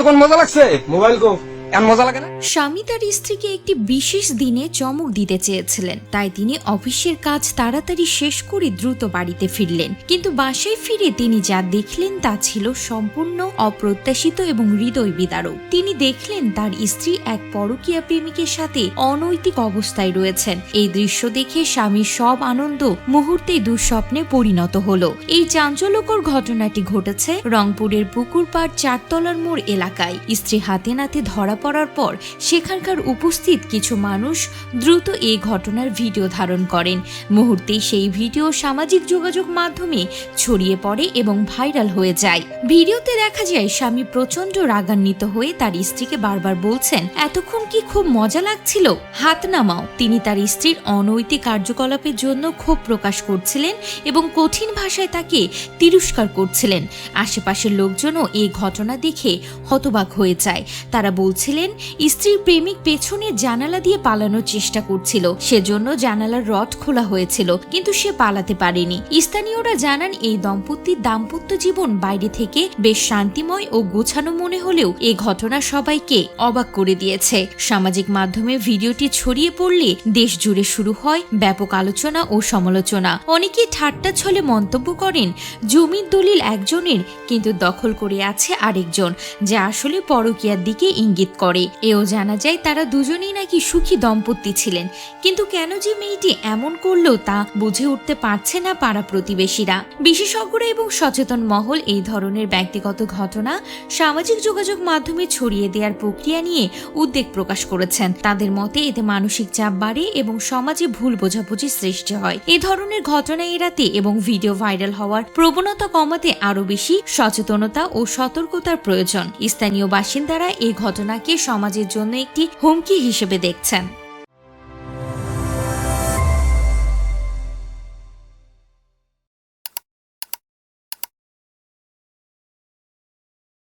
এতক্ষণ মজা লাগছে? মোবাইল কো। এমন মজা লাগে না? স্বামী তার স্ত্রীকে একটি বিশেষ দিনে চমক দিতে চেয়েছিলেন। তাই তিনি অফিসের কাজ তাড়াতাড়ি শেষ করে দ্রুত বাড়িতে ফিরলেন। কিন্তু বাসায় ফিরে তিনি যা দেখলেন তা ছিল সম্পূর্ণ অপ্রত্যাশিত এবং হৃদয় বিদারক। তিনি দেখলেন তার স্ত্রী এক পরকীয়া প্রেমিকের সাথে অনৈতিক অবস্থায় রয়েছেন। এই দৃশ্য দেখে স্বামীর সব আনন্দ মুহূর্তে দুঃস্বপ্নে পরিণত হলো। এই চাঞ্চল্যকর ঘটনাটি ঘটেছে রংপুরের পুকুর পাড় চারতলার মোড় এলাকায়। স্ত্রী হাতে নাতে ধরা পড়ার পর সেখানকার উপস্থিত কিছু মানুষ দ্রুত এই ঘটনার ভিডিও ধারণ করেন। মুহূর্তেই সেই ভিডিও সামাজিক যোগাযোগ মাধ্যমে ছড়িয়ে পড়ে এবং ভাইরাল হয়ে যায়। ভিডিওতে দেখা যায়, স্বামী প্রচণ্ড রাগান্বিত হয়ে তার স্ত্রীকে বারবার বলছেন, এতক্ষণ কি খুব মজা লাগছিল? হাত নামাও। তিনি তার স্ত্রীর অনৈতিক কার্যকলাপের জন্য ক্ষোভ প্রকাশ করছিলেন এবং কঠিন ভাষায় তাকে তিরস্কার করছিলেন। আশেপাশের লোকজনও এই ঘটনা দেখে হতবাক হয়ে যায়। তারা বলছিলেন স্ত্রীর প্রেমিক পেছনে জানালা দিয়ে পালানোর চেষ্টা করছিল। সেজন্য জানালার রড খোলা হয়েছিল, কিন্তু সে পালাতে পারেনি। স্থানীয়রা জানান, এই দম্পতির দাম্পত্য জীবন বাইরে থেকে বেশ শান্তিময় ও গোছানো মনে হলেও এই ঘটনা সবাইকে অবাক করে দিয়েছে। সামাজিক মাধ্যমে ভিডিওটি ছড়িয়ে পড়লে দেশ জুড়ে শুরু হয় ব্যাপক আলোচনা ও সমালোচনা। অনেকেই ঠাট্টা ছলে মন্তব্য করেন, জমির দলিল একজনের, কিন্তু দখল করে আছে আরেকজন, যা আসলে পরকীয়ার দিকে ইঙ্গিত করে। এও জানা যায় তারা দুজনেই নাকি সুখী দম্পতি ছিলেন। কিন্তু কেন যে মেয়েটি এমন করল তা বুঝে উঠতে পারছে না পাড়া প্রতিবেশীরা। বিশেষজ্ঞরা এবং সচেতন মহল এই ধরনের ব্যক্তিগত ঘটনা সামাজিক যোগাযোগ মাধ্যমে ছড়িয়ে দেওয়ার প্রক্রিয়া নিয়ে উদ্বেগ প্রকাশ করেছেন। তাদের মতে এতে মানসিক চাপ বাড়ে এবং সমাজে ভুল বোঝাবুঝি সৃষ্টি হয়। এ ধরনের ঘটনা এড়াতে এবং ভিডিও ভাইরাল হওয়ার প্রবণতা কমাতে আরও বেশি সচেতনতা ও সতর্কতার প্রয়োজন। স্থানীয় বাসিন্দারা এই ঘটনাকে সমাজের জন্য একটি হুমকি হিসেবে দেখছেন।